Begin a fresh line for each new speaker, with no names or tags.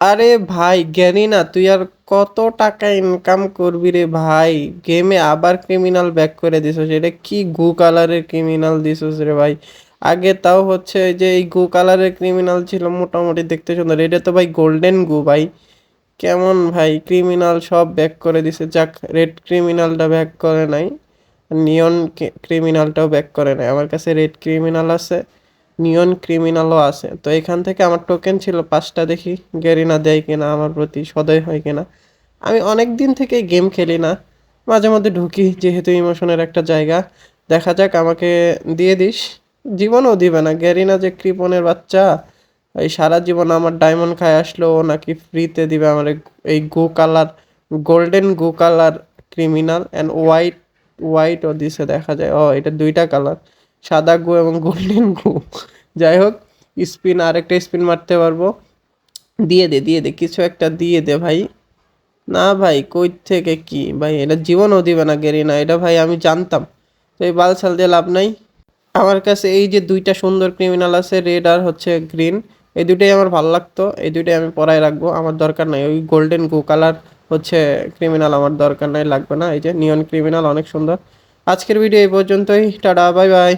আরে ভাই, জ্ঞানী না, তুই আর কত টাকা ইনকাম করবি রে ভাই? গেমে আবার ক্রিমিনাল ব্যাক করে দিছস, এটা কি গু কালারের ক্রিমিনাল দিছস রে ভাই? আগে তাও হচ্ছে যে এই গু কালারের ক্রিমিনাল ছিল মোটামুটি দেখতে সুন্দর, এটা তো ভাই গোল্ডেন গু ভাই। কেমন ভাই ক্রিমিনাল সব ব্যাক করে দিছে, যাক রেড ক্রিমিনালটা ব্যাক করে নাই নিয়ন ক্রিমিনালটাও ব্যাক করে নাই, আমার কাছে রেড ক্রিমিনাল আছে। নিয়ন ক্রিমিনালও আছে। তো এখান থেকে আমার টোকেন ছিল পাঁচটা দেখি, গেরিনা দেয় কিনা, আমার প্রতি সদয় হয় কিনা। আমি অনেক দিন থেকে গেম খেলি না। মাঝে মধ্যে ঢুকি, যেহেতু ইমোশনের একটা জায়গা। দেখা যাক, আমাকে দিয়ে দিস। জীবনও দিবে না। গ্যারিনা যে কৃপনের বাচ্চা, এই সারা জীবন আমার ডায়মন্ড খায় আসলো ও নাকি ফ্রিতে দিবে আমার এই- go colour golden go colour criminal and white হোয়াইটও দিছে, দেখা যায়। ও, এটা দুইটা কালার সাদা গু এবং গোল্ডেন গু। যাই হোক স্পিন আরেকটা স্পিন মারতে পারব। দিয়ে দে দিয়ে দে, কিছু একটা দিয়ে দে ভাই। না ভাই, কই থেকে কি? ভাই, এটা জীবনও দিবে না গেরিনা, এটা ভাই আমি জানতাম। তো এই বালসাল দিয়ে লাভ নাই। আমার কাছে এই যে দুইটা সুন্দর ক্রিমিনাল আছে রেড আর হচ্ছে গ্রিন এই দুইটাই আমার ভালো লাগতো। এই দুইটাই আমি পরায় রাখব, আমার দরকার নাই। ওই গোল্ডেন গো কালার হচ্ছে ক্রিমিনাল আমার দরকার নাই, লাগবে না। এই যে নিয়ন ক্রিমিনাল অনেক সুন্দর। আজকের ভিডিও এই পর্যন্তই। Tata bye bye